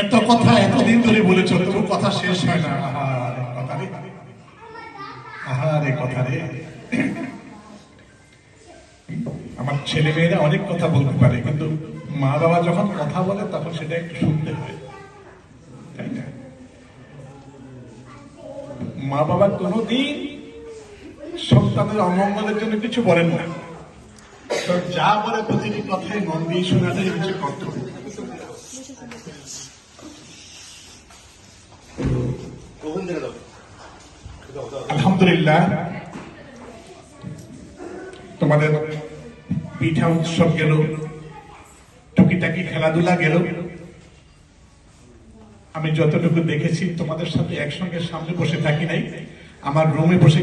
এত কথা এতদিন ধরে বলেছ তো কথা শেষ হয় না। রে। আহারে কথা রে। আমার ছেলে মেয়েরা অনেক কথা বলতে পারে, কিন্তু মা বাবা যখন কথা বলে, তখন সেটা একটু শুনতে হয় তাই না মা বাবা কোনোদিন সন্তানের অমঙ্গলের জন্য কিছু বলেন না। তো যা বলে প্রতিটি কথাই মন দিয়ে শোনাটাই হচ্ছে কর্তব্য। আলহামদুলিল্লাহ, তোমাদের পিঠা উৎসব গেল, টুকিটাকি খেলাধুলা গেল আমি যতটুকু দেখেছি তোমাদের সাথে একসঙ্গে সামনে বসে থাকি নাই। আমার রুমে বসে